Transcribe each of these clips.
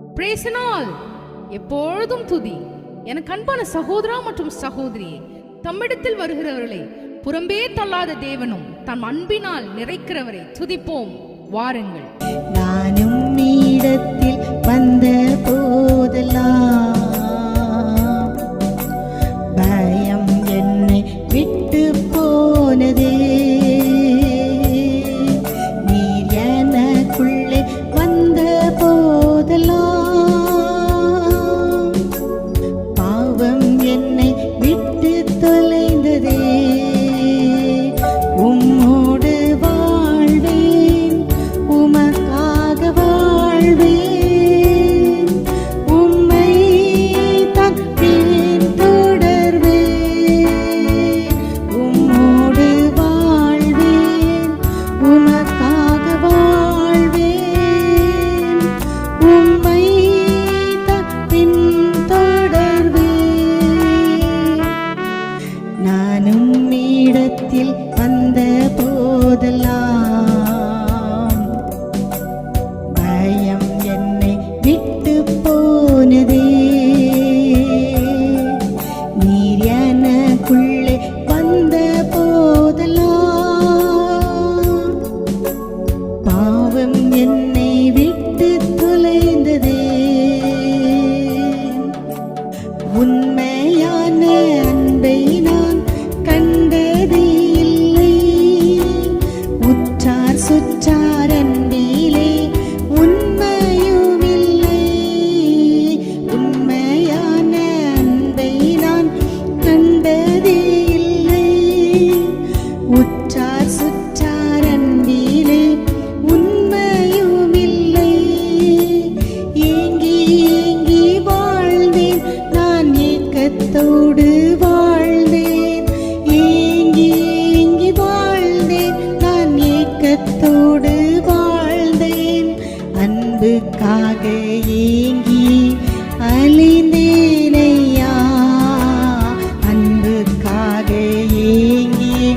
பிரேசனால் எப்பொழுதும் துதி. எனக்கு அன்பான சகோதரா மற்றும் சகோதரியே தம்மிடத்தில் வருகிறவர்களை புறம்பே தள்ளாத தேவனும் தம் அன்பினால் நிறைக்கிறவரை துதிப்போம். வாருங்கள். நானும் நீடத்தில் நீடத்தில் அன்புக்காக ஏங்கி அழிந்தேனையா அன்புக்காக ஏங்கி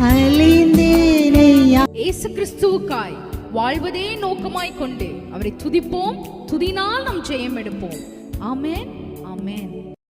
அழிந்தேனையா இயேசு கிறிஸ்துவுக்காய் வாழ்வதே நோக்கமாய் கொண்டு அவரை துதிப்போம். துதினால் நம் ஜெயம் எடுப்போம் ஆமேன் ஆமேன்.